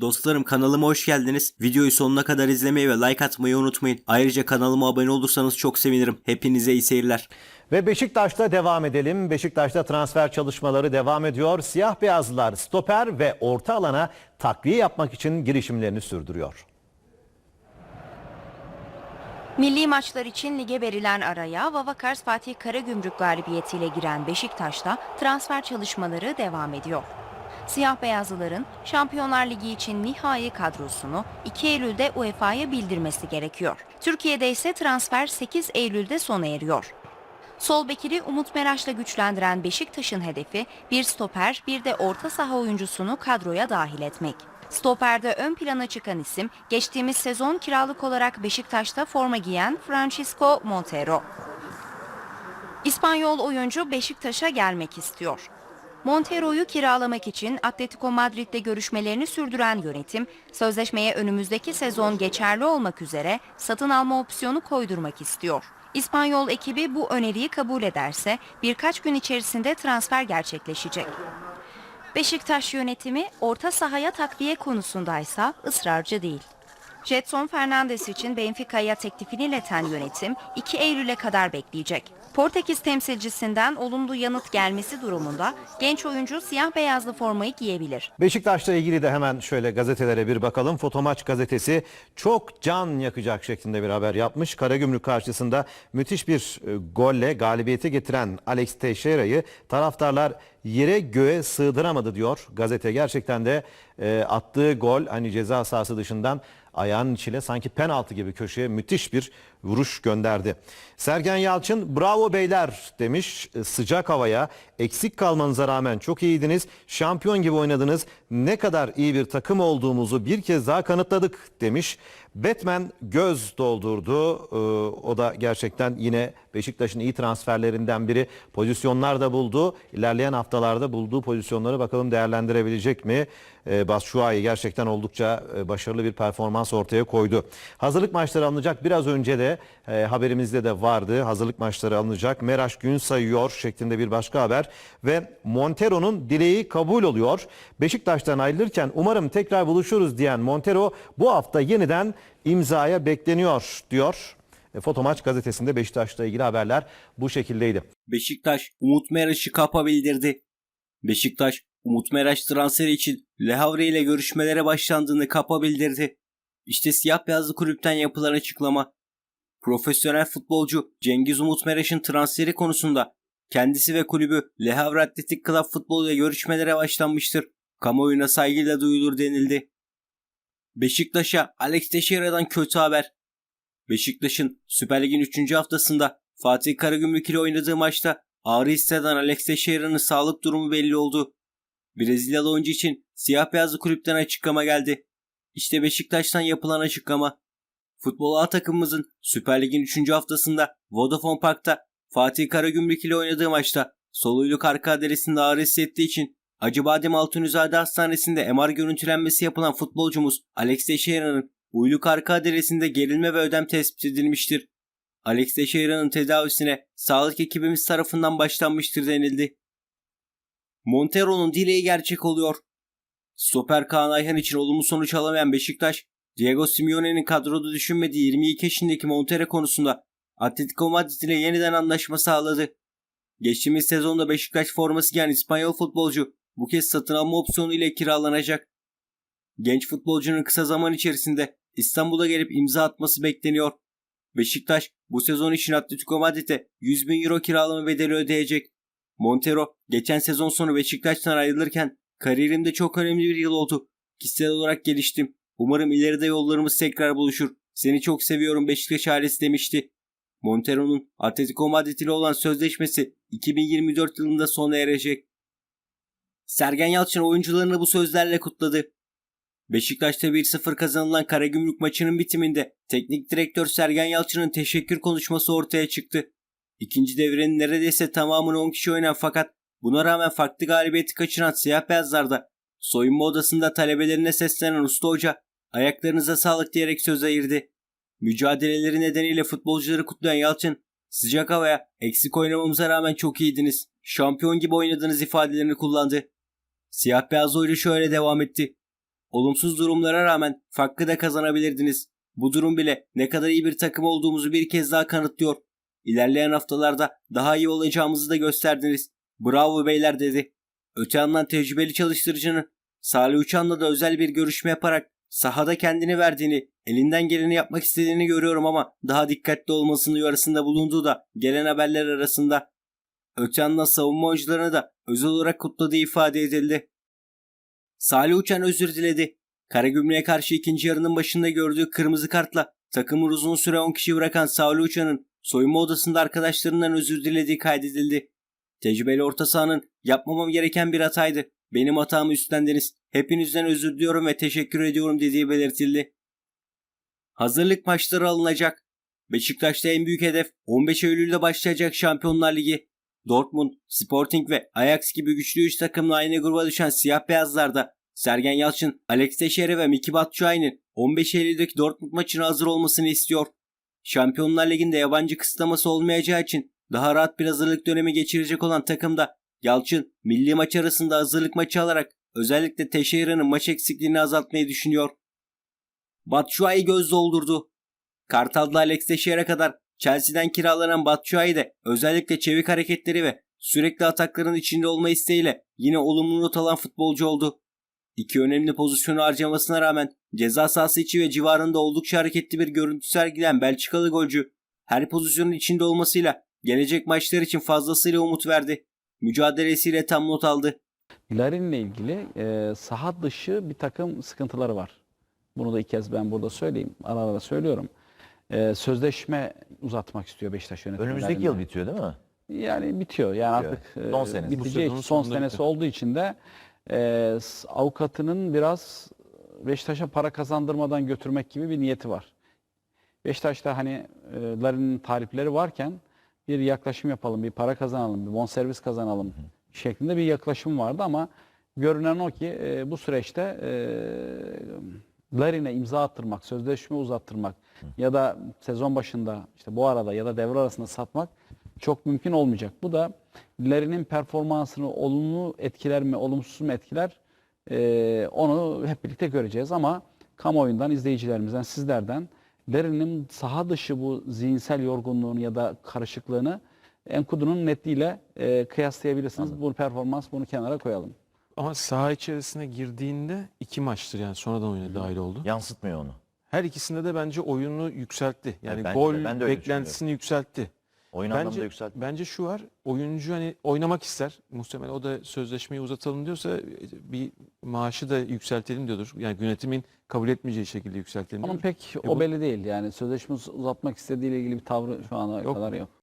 Dostlarım kanalıma hoş geldiniz. Videoyu sonuna kadar izlemeyi ve like atmayı unutmayın. Ayrıca kanalıma abone olursanız çok sevinirim. Hepinize iyi seyirler. Ve Beşiktaş'ta devam edelim. Beşiktaş'ta transfer çalışmaları devam ediyor. Siyah beyazlılar stoper ve orta alana takviye yapmak için girişimlerini sürdürüyor. Milli maçlar için lige verilen araya Vavakars Fatih Karagümrük galibiyetiyle giren Beşiktaş'ta transfer çalışmaları devam ediyor. Siyah beyazlıların Şampiyonlar Ligi için nihai kadrosunu 2 Eylül'de UEFA'ya bildirmesi gerekiyor. Türkiye'de ise transfer 8 Eylül'de sona eriyor. Sol bekiri Umut Meraş'la güçlendiren Beşiktaş'ın hedefi bir stoper bir de orta saha oyuncusunu kadroya dahil etmek. Stoperde ön plana çıkan isim geçtiğimiz sezon kiralık olarak Beşiktaş'ta forma giyen Francisco Montero. İspanyol oyuncu Beşiktaş'a gelmek istiyor. Montero'yu kiralamak için Atletico Madrid'de görüşmelerini sürdüren yönetim, sözleşmeye önümüzdeki sezon geçerli olmak üzere satın alma opsiyonu koydurmak istiyor. İspanyol ekibi bu öneriyi kabul ederse birkaç gün içerisinde transfer gerçekleşecek. Beşiktaş yönetimi orta sahaya takviye konusundaysa ısrarcı değil. Jetson Fernandes için Benfica'ya teklifini ileten yönetim 2 Eylül'e kadar bekleyecek. Portekiz temsilcisinden olumlu yanıt gelmesi durumunda genç oyuncu siyah beyazlı formayı giyebilir. Beşiktaş'la ilgili de hemen şöyle gazetelere bir bakalım. Fotomaç gazetesi çok can yakacak şeklinde bir haber yapmış. Karagümrük karşısında müthiş bir e, golle galibiyeti getiren Alex Teixeira'yı taraftarlar yere göğe sığdıramadı diyor gazete. Gerçekten de e, attığı gol hani ceza sahası dışından ayağının içine sanki penaltı gibi köşeye müthiş bir vuruş gönderdi. Sergen Yalçın bravo beyler demiş E, sıcak havaya eksik kalmanıza rağmen çok iyiydiniz. Şampiyon gibi oynadınız. Ne kadar iyi bir takım olduğumuzu bir kez daha kanıtladık demiş. Batman göz doldurdu. Ee, o da gerçekten yine Beşiktaş'ın iyi transferlerinden biri. Pozisyonlar da buldu. İlerleyen haftalarda bulduğu pozisyonları bakalım değerlendirebilecek mi? Ee, Batshuayi gerçekten oldukça e, başarılı bir performans ortaya koydu. Hazırlık maçları alınacak. Biraz önce de e, haberimizde de vardı. Hazırlık maçları alınacak. Meraş gün sayıyor şeklinde bir başka haber. Ve Montero'nun dileği kabul oluyor. Beşiktaş'tan ayrılırken umarım tekrar buluşuruz diyen Montero bu hafta yeniden imzaya bekleniyor diyor. E, Fotomaç gazetesinde Beşiktaş'la ilgili haberler bu şekildeydi. Beşiktaş Umut Meraş'ı kapa bildirdi. Beşiktaş Umut Meraş transferi için Le Havre ile görüşmelere başlandığını kapa bildirdi. İşte siyah beyazlı kulüpten yapılan açıklama. Profesyonel futbolcu Cengiz Umut Meraş'ın transferi konusunda kendisi ve kulübü Le Havre Atletik Club futbol ile görüşmelere başlanmıştır. Kamuoyuna saygıyla duyulur denildi. Beşiktaş'a Alex Teixeira'dan kötü haber. Beşiktaş'ın Süper Lig'in 3. haftasında Fatih Karagümrük ile oynadığı maçta ağrı hisseden Alex Teixeira'nın sağlık durumu belli oldu. Brezilyalı oyuncu için siyah beyazlı kulüpten açıklama geldi. İşte Beşiktaş'tan yapılan açıklama. Futbol A takımımızın Süper Lig'in 3. haftasında Vodafone Park'ta Fatih Karagümrük ile oynadığı maçta sol uyluk arka adresinde ağrı hissettiği için Acıbadem Altunizade Hastanesi'nde MR görüntülenmesi yapılan futbolcumuz Alex Teixeira'nın uyluk arka adresinde gerilme ve ödem tespit edilmiştir. Alex Teixeira'nın tedavisine sağlık ekibimiz tarafından başlanmıştır denildi. Montero'nun dileği gerçek oluyor. Stoper Kaan Ayhan için olumlu sonuç alamayan Beşiktaş, Diego Simeone'nin kadroda düşünmediği 22 yaşındaki Montero konusunda Atletico Madrid ile yeniden anlaşma sağladı. Geçtiğimiz sezonda Beşiktaş forması giyen İspanyol futbolcu bu kez satın alma opsiyonu ile kiralanacak. Genç futbolcunun kısa zaman içerisinde İstanbul'a gelip imza atması bekleniyor. Beşiktaş bu sezon için Atletico Madrid'e 100 bin euro kiralama bedeli ödeyecek. Montero geçen sezon sonu Beşiktaş'tan ayrılırken kariyerimde çok önemli bir yıl oldu. Kişisel olarak geliştim. Umarım ileride yollarımız tekrar buluşur. Seni çok seviyorum Beşiktaş ailesi demişti. Montero'nun Atletico Madrid ile olan sözleşmesi 2024 yılında sona erecek. Sergen Yalçın oyuncularını bu sözlerle kutladı. Beşiktaş'ta 1-0 kazanılan Karagümrük maçının bitiminde teknik direktör Sergen Yalçın'ın teşekkür konuşması ortaya çıktı. İkinci devrenin neredeyse tamamını 10 kişi oynayan fakat buna rağmen farklı galibiyeti kaçıran siyah beyazlarda soyunma odasında talebelerine seslenen usta hoca ayaklarınıza sağlık diyerek söz ayırdı. Mücadeleleri nedeniyle futbolcuları kutlayan Yalçın sıcak havaya eksik oynamamıza rağmen çok iyiydiniz. Şampiyon gibi oynadınız ifadelerini kullandı. Siyah beyaz oyuncu şöyle devam etti. Olumsuz durumlara rağmen farkı da kazanabilirdiniz. Bu durum bile ne kadar iyi bir takım olduğumuzu bir kez daha kanıtlıyor. İlerleyen haftalarda daha iyi olacağımızı da gösterdiniz. Bravo beyler dedi. Öte yandan tecrübeli çalıştırıcının Salih Uçan'la da özel bir görüşme yaparak sahada kendini verdiğini, elinden geleni yapmak istediğini görüyorum ama daha dikkatli olmasını uyarısında bulunduğu da gelen haberler arasında. Öte yandan savunma oyuncularını da özel olarak kutladığı ifade edildi. Salih Uçan özür diledi. Karagümrük'e karşı ikinci yarının başında gördüğü kırmızı kartla takımı uzun süre 10 kişi bırakan Salih Uçan'ın soyunma odasında arkadaşlarından özür dilediği kaydedildi. Tecrübeli orta sahanın yapmamam gereken bir hataydı. Benim hatamı üstlendiniz. Hepinizden özür diliyorum ve teşekkür ediyorum dediği belirtildi. Hazırlık maçları alınacak. Beşiktaş'ta en büyük hedef 15 Eylül'de başlayacak Şampiyonlar Ligi. Dortmund, Sporting ve Ajax gibi güçlü 3 takımla aynı gruba düşen siyah beyazlarda Sergen Yalçın, Alex Teixeira ve Miki Batshuayi'nin 15 Eylül'deki Dortmund maçına hazır olmasını istiyor. Şampiyonlar Ligi'nde yabancı kısıtlaması olmayacağı için daha rahat bir hazırlık dönemi geçirecek olan takımda Yalçın milli maç arasında hazırlık maçı alarak özellikle Teixeira'nın maç eksikliğini azaltmayı düşünüyor. Batshuayi göz doldurdu. Kartal'da Alex Teixeira kadar Chelsea'den kiralanan Batshuayi de özellikle çevik hareketleri ve sürekli atakların içinde olma isteğiyle yine olumlu not alan futbolcu oldu. İki önemli pozisyonu harcamasına rağmen ceza sahası içi ve civarında oldukça hareketli bir görüntü sergileyen Belçikalı golcü her pozisyonun içinde olmasıyla gelecek maçlar için fazlasıyla umut verdi. Mücadelesiyle tam not aldı. Larin'le ilgili e, saha dışı bir takım sıkıntıları var. Bunu da ilk kez ben burada söyleyeyim. Ara ara söylüyorum. E, sözleşme uzatmak istiyor Beşiktaş yönetimi. Önümüzdeki yıl bitiyor değil mi? Yani bitiyor. Yani Bitiyor. artık e, Son senesi. biteceği Bu için sezonun son sonunda senesi bitti. olduğu için de e, s- avukatının biraz Beşiktaş'a para kazandırmadan götürmek gibi bir niyeti var. Beşiktaş'ta hani e, Larin'in talipleri varken bir yaklaşım yapalım, bir para kazanalım, bir bonservis kazanalım şeklinde bir yaklaşım vardı ama görünen o ki e, bu süreçte e, Larin'e imza attırmak, sözleşme uzattırmak ya da sezon başında işte bu arada ya da devre arasında satmak çok mümkün olmayacak. Bu da Larin'in performansını olumlu etkiler mi, olumsuz mu etkiler e, onu hep birlikte göreceğiz ama kamuoyundan, izleyicilerimizden, sizlerden Larin'in saha dışı bu zihinsel yorgunluğunu ya da karışıklığını Enkudu'nun netliğiyle e, kıyaslayabilirsiniz. Bu performans bunu kenara koyalım. Ama saha içerisine girdiğinde iki maçtır yani sonradan oyuna dahil oldu. Yansıtmıyor onu. Her ikisinde de bence oyunu yükseltti. Yani Evet, bence gol de, ben de öyle beklentisini yükseltti. Oyun Bence, anlamında yükseltti. bence şu var. Oyuncu hani oynamak ister. Muhtemelen o da sözleşmeyi uzatalım diyorsa bir maaşı da yükseltelim diyordur. Yani yönetimin kabul etmeyeceği şekilde yükseltelim Onun diyordur. pek E o bu- belli değil. Yani sözleşme uzatmak istediğiyle ilgili bir tavrı şu ana Yok. kadar yok.